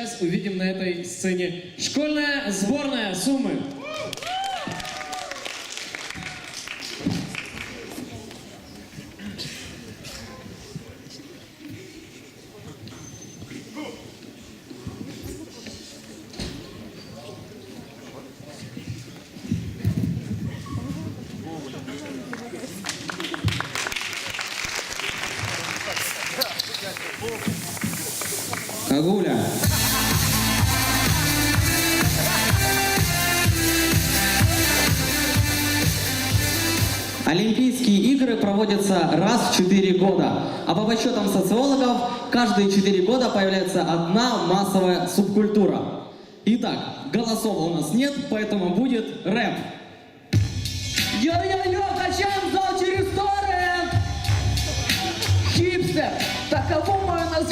Сейчас увидим на этой сцене школьная сборная Сумы. Агуля. Олимпийские игры проводятся раз в 4 года, а по подсчетам социологов, каждые 4 года появляется одна массовая субкультура. Итак, голосов у нас нет, поэтому будет рэп. Йо-йо-йо,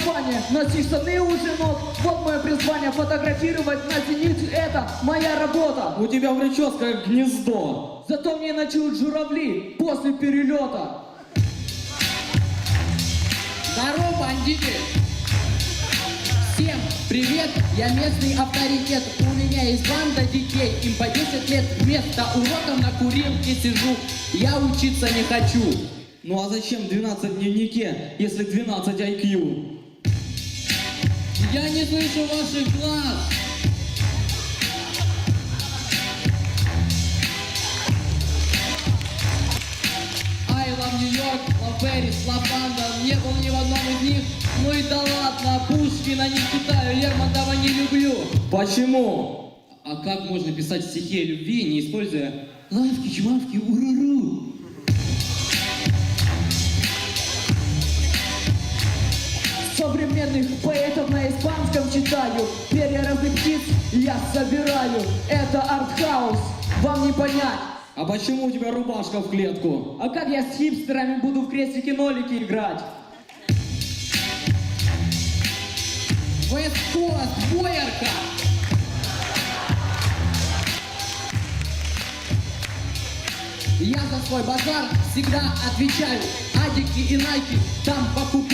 мое название. Носи штаны у женок, вот мое призвание. Фотографировать на зените, это моя работа. У тебя прическа как гнездо. Зато мне ночуют журавли после перелета. Здорово, бандиты! Всем привет, я местный авторитет У меня есть банда детей, им по 10 лет Вместо уроков на курилке сижу Я учиться не хочу Ну а зачем 12 в дневнике, если 12 IQ? Я не слышу ваших глаз I love New York, love Paris, love London Не был ни в одном из них Ну и да ладно, Пушкина не читаю Лермонтова не люблю Почему? А как можно писать стихи о любви, не используя лавки, чмавки, уруру? Современных поэтов испанском читаю Перья птиц я собираю Это артхаус, вам не понять А почему у тебя рубашка в клетку? А как я с хипстерами буду в крестики-нолики играть? Вест-Кост, Бойерка! Я за свой базар всегда отвечаю Адики и найки там покупаю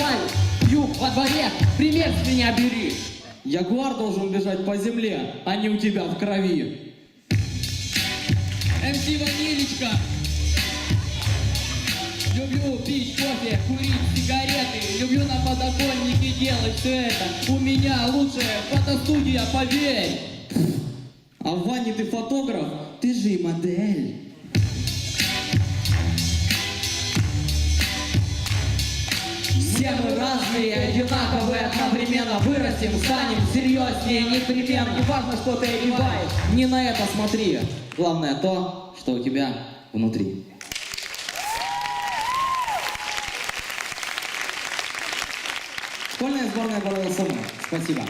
дворе, пример с меня бери. Ягуар должен бежать по земле, а не у тебя в крови. МС Ванилечка. Люблю пить кофе, курить сигареты. Люблю на подоконнике делать все это. У меня лучшая фотостудия, поверь. А в Ване ты фотограф, ты же и модель. Разные, одинаковые одновременно Вырастем, станем серьезнее непременно Важно, что ты одеваешь Не на это смотри. Главное то, что у тебя внутри. Школьная сборная города Сумы. Спасибо.